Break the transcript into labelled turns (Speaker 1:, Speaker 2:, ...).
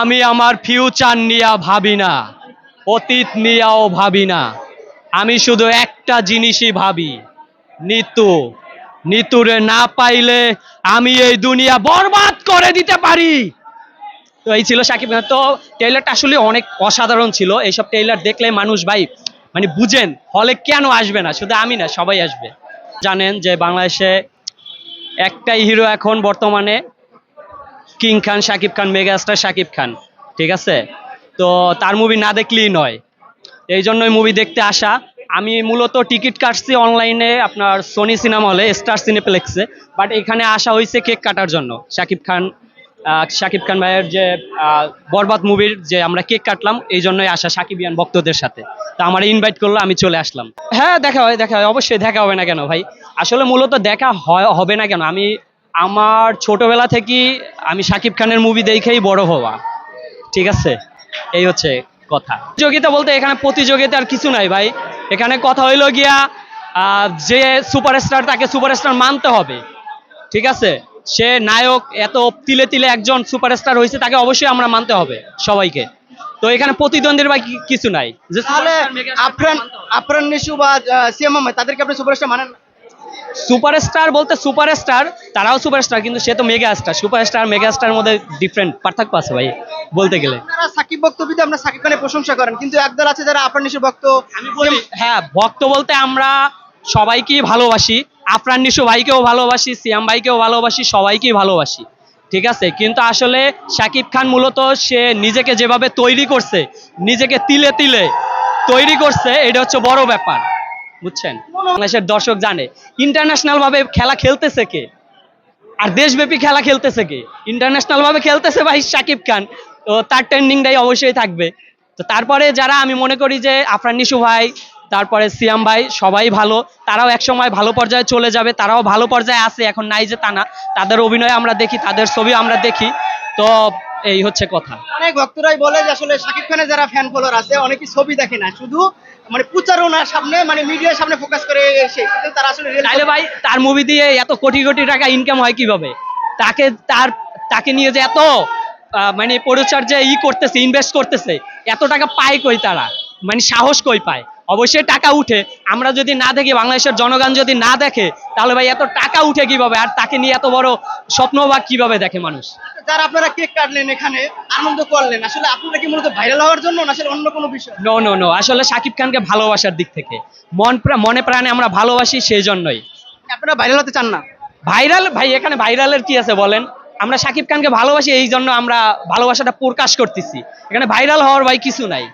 Speaker 1: আমি আমার ফিউচার নিয়া ভাবি না, অতীত নিয়াও ভাবি না। আমি শুধু একটা জিনিসই ভাবি, নিতু। নিতুরে না পাইলে আমি এই দুনিয়া বরবাদ করে দিতে পারি। তো এই ছিল সাকিব তো টেইলারটা আসলে অনেক অসাধারণ ছিল। এইসব টেইলার দেখলে মানুষ ভাই মানে বুঝেন, হলে কেন আসবে না? শুধু আমি না, সবাই আসবে। জানেন যে বাংলাদেশে একটাই হিরো এখন বর্তমানে কিং খান, শাকিব খান, মেগাস্টার শাকিব খান, ঠিক আছে? তো তার মুভি না দেখলেই নয়। এই জন্যই মুভি দেখতে আসা। আমি মূলত টিকিট কাটছি অনলাইনে আপনার সোনি সিনেমা হলে স্টার সিনেপ্লেক্সে বাট এখানে আসা হয়েছে কেক কাটার জন্য। শাকিব খান শাকিব খান ভাইয়ের যে বরবাদ মুভির যে আমরা কেক কাটলাম, এই জন্যই আসা সাকিবিয়ান ভক্তদের সাথে। তো আমার ইনভাইট করল, আমি চলে আসলাম। হ্যাঁ দেখা হয় দেখা হয়। অবশ্যই দেখা হবে না কেন ভাই? আসলে মূলত দেখা হবে না কেন? আমি আমার ছোটবেলা থেকেই আমি শাকিব খানের মুভি দেখেই বড় হওয়া। ঠিক আছে? এই হচ্ছে কথা। প্রতিযোগিতা বলতে এখানে প্রতিযোগিতা আর কিছু নাই ভাই। এখানে কথা হইল গিয়া যে সুপারস্টার তাকে সুপারস্টার মানতে হবে। ঠিক আছে? সে নায়ক এত তিলে তিলে একজন সুপারস্টার হয়েছে তাকে অবশ্যই আমরা মানতে হবে সবাইকে। তো এখানে প্রতিদ্বন্দ্বীর বা কি- কিছু নাই। যে
Speaker 2: তাহলে আফরান আফরান নিশু বা সিএম তাদেরকে আপনি সুপারস্টার মানেন না?
Speaker 1: সুপারস্টার বলতে সুপারস্টার তারাও সুপারস্টার কিন্তু সে তো mega star superstar mega star মধ্যে ডিফারেন্ট পার্থক্য আছে ভাই বলতে গেলে।
Speaker 2: আপনারা সাকিব বক্তব্যতে আপনার সাকিব খানের প্রশংসা করেন কিন্তু একদল আছে যারা আফরান নিশু ভক্ত।
Speaker 1: আমি বলি হ্যাঁ ভক্ত বলতে আমরা সবাইকেই ভালোবাসি আফরান নিশু ভাইকেও ভালোবাসি সিয়াম ভাইকেও ভালোবাসি সবাইকেই ভালোবাসি ঠিক আছে? কিন্তু আসলে শাকিব খান মূলত সে নিজেকে যেভাবে তৈরি করছে নিজেকে তিলে তিলে তৈরি করছে এটা হচ্ছে বড় ব্যাপার। বুঝছেন? বাংলাদেশের দর্শক জানে। ইন্টারন্যাশনাল ভাবে খেলা খেলতেছে কে? আর দেশব্যাপী খেলা খেলতেছে কে? ইন্টারন্যাশনাল ভাবে খেলতেছে ভাই শাকিব খান। তো তার ট্রেন্ডিংটাই অবশ্যই থাকবে। তো তারপরে যারা আমি মনে করি যে আফরান নিশু ভাই, তারপরে সিয়াম ভাই, সবাই ভালো। তারাও একসময় ভালো পর্যায়ে চলে যাবে। তারাও ভালো পর্যায়ে আছে, এখন নাই যে তা না। তাদের অভিনয় আমরা দেখি, তাদের ছবি আমরা দেখি। তো এই হচ্ছে কথা।
Speaker 2: অনেক ভক্তরাই বলে যে আসলে সাকিব খানের যারা ফ্যান ফলোয়ার আছে অনেকে ছবি দেখে না। শুধু মানে প্রচারণার সামনে মানে মিডিয়ার সামনে ফোকাস করে এসে কিন্তু তারা আসলে
Speaker 1: তাইলে ভাই তার মুভি দিয়ে এত কোটি কোটি টাকা ইনকাম হয় কীভাবে? তাকে তার তাকে নিয়ে যে এত মানে পরিচার যে ই করতেছে ইনভেস্ট করতেছে এত টাকা পায় কই তারা? মানে সাহস কই পায়? অবশ্যই টাকা উঠে। আমরা যদি না দেখি বাংলাদেশের জনগণ যদি না দেখে তাহলে ভাই এত টাকা উঠে কীভাবে? আর তাকে নিয়ে এত বড় স্বপ্ন বা কীভাবে দেখে মানুষ?
Speaker 2: যারা আপনারা কেক কাটলেন এখানে আনন্দ করলেন আসলে আপনারা কি মূলত ভাইরাল হওয়ার জন্য না আসলে অন্য কোনো বিষয়?
Speaker 1: নো নো নো আসলে শাকিব খানকে ভালোবাসার দিক থেকে। মন মনে প্রাণে আমরা ভালোবাসি সেই জন্যই।
Speaker 2: আপনারা ভাইরাল হতে চান না?
Speaker 1: ভাইরাল ভাই এখানে ভাইরালের কি আছে বলেন? আমরা শাকিব খানকে ভালোবাসি এই জন্য আমরা ভালোবাসাটা প্রকাশ করতেছি। এখানে ভাইরাল হওয়ার ভাই কিছু নাই।